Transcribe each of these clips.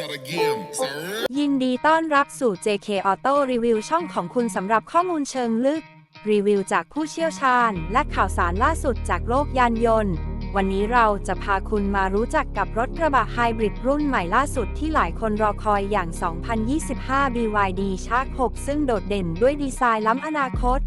not a game. sir. ยินดีต้อนรับสู่ JK Auto Review ช่องของคุณสำหรับข้อมูลเชิงลึก รีวิวจากผู้เชี่ยวชาญ และข่าวสารล่าสุดจากโลกยานยนต์ วันนี้เราจะพาคุณมารู้จักกับรถกระบะไฮบริดรุ่นใหม่ล่าสุดที่หลายคนรอคอยอย่าง 2025 BYD Shark 6 ซึ่งโดดเด่นด้วยดีไซน์ล้ำอนาคต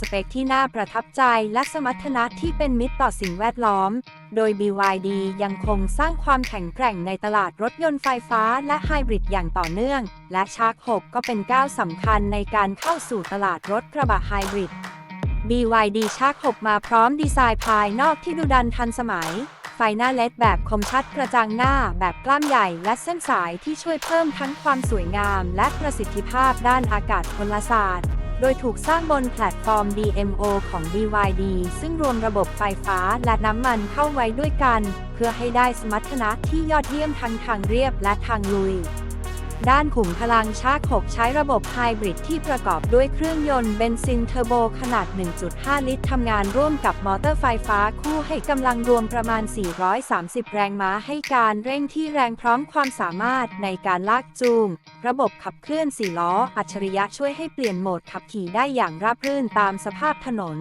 สเปคที่น่าประทับใจและสมรรถนะที่เป็นมิตรต่อสิ่งแวดล้อม โดย BYD ยังคงสร้างความแข็งแกร่งในตลาดรถยนต์ไฟฟ้าและไฮบริดอย่างต่อเนื่อง และชาร์ก6ก็เป็นก้าวสำคัญในการเข้าสู่ตลาดรถกระบะไฮบริด BYD Shark 6มาพร้อมดีไซน์ภายนอกที่ดูดันทันสมัย ไฟหน้าเลดแบบคมชัดกระจังหน้าแบบกล้ามใหญ่และเส้นสายที่ช่วยเพิ่มทั้งความสวยงาม และประสิทธิภาพด้านอากาศพลศาสตร์ โดยถูกสร้างบนแพลตฟอร์ม DMO ของ BYD ซึ่งรวมระบบไฟฟ้าและน้ำมันเข้าไว้ด้วยกัน เพื่อให้ได้สมรรถนะที่ยอดเยี่ยมทั้งทางเรียบและทางลุย ด้านขุมพลังชาร์ก6ใช้ระบบไฮบริดที่ประกอบด้วยเครื่องยนต์เบนซินเทอร์โบขนาด 1.5 ลิตรทำงานร่วมกับมอเตอร์ไฟฟ้าคู่ให้กำลังรวมประมาณ 430 แรงม้าให้การเร่งที่แรงพร้อมความสามารถในการลากจูง ระบบขับเคลื่อน4ล้อ อัจฉริยะช่วยให้เปลี่ยนโหมดขับขี่ได้อย่างราบรื่นตามสภาพถนน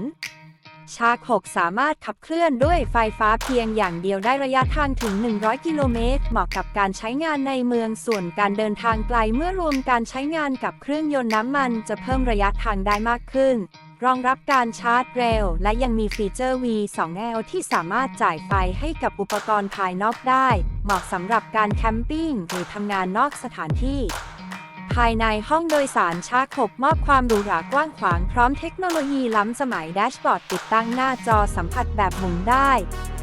ชาร์ก6สามารถขับเคลื่อนด้วยไฟฟ้าเพียงอย่างเดียวได้ระยะทางถึง 100 กิโลเมตร เหมาะกับการใช้งานในเมืองส่วนการเดินทางไกลเมื่อรวมการใช้งานกับเครื่องยนต์น้ำมันจะเพิ่มระยะทางได้มากขึ้น รองรับการชาร์จเร็ว และยังมีฟีเจอร์ V2L ที่สามารถจ่ายไฟให้กับอุปกรณ์ภายนอกได้ เหมาะสำหรับการแคมปิ้งหรือทำงานนอกสถานที่ ภายในห้องโดยสารชาร์ก6มอบความหรูหรากว้างขวางพร้อมเทคโนโลยีล้ำสมัยแดชบอร์ดติดตั้งหน้าจอสัมผัสแบบหมุนได้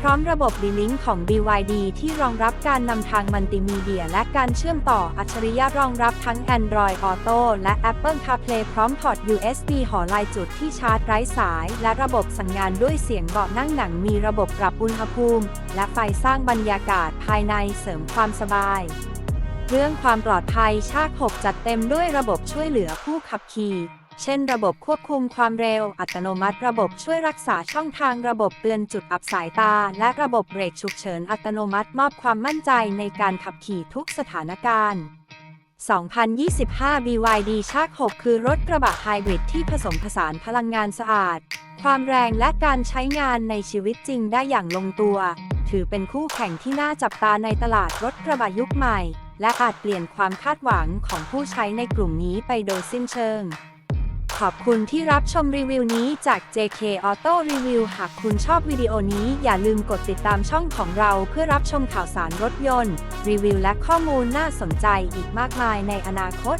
พร้อมระบบดีลิงของ BYD ที่รองรับการนำทางมัลติมีเดีย และการเชื่อมต่ออัจฉริยะรองรับทั้ง Android Auto และ Apple CarPlay พร้อมพอร์ต USB หอลายจุดที่ชาร์จไร้สาย และระบบสั่งงานด้วยเสียงเบาะนั่งหนังมีระบบปรับอุณหภูมิ และไฟสร้างบรรยากาศภายในเสริมความสบาย เรื่องความปลอดภัยชาติ6จัดเต็มด้วยระบบช่วยเหลือผู้ขับขี่ เช่นระบบควบคุมความเร็วอัตโนมัติ ระบบช่วยรักษาช่องทางระบบเตือนจุดอับสายตา และระบบเบรกฉุกเฉินอัตโนมัติมอบความมั่นใจในการขับขี่ทุกสถานการณ์ 2025 BYD Shark 6คือรถกระบะไฮบริดที่ผสมผสานพลังงานสะอาด ความแรงและการใช้งานในชีวิตจริงได้อย่างลงตัว ถือเป็นคู่แข่งที่น่าจับตาในตลาดรถกระบะยุคใหม่ และอาจเปลี่ยนความคาดหวังของผู้ใช้ในกลุ่มนี้ไปโดยสิ้นเชิง ขอบคุณที่รับชมรีวิวนี้จาก JK Auto Review หากคุณชอบวิดีโอนี้อย่าลืมกดติดตามช่องของเราเพื่อรับชมข่าวสารรถยนต์ รีวิวและข้อมูลน่าสนใจอีกมากมายในอนาคต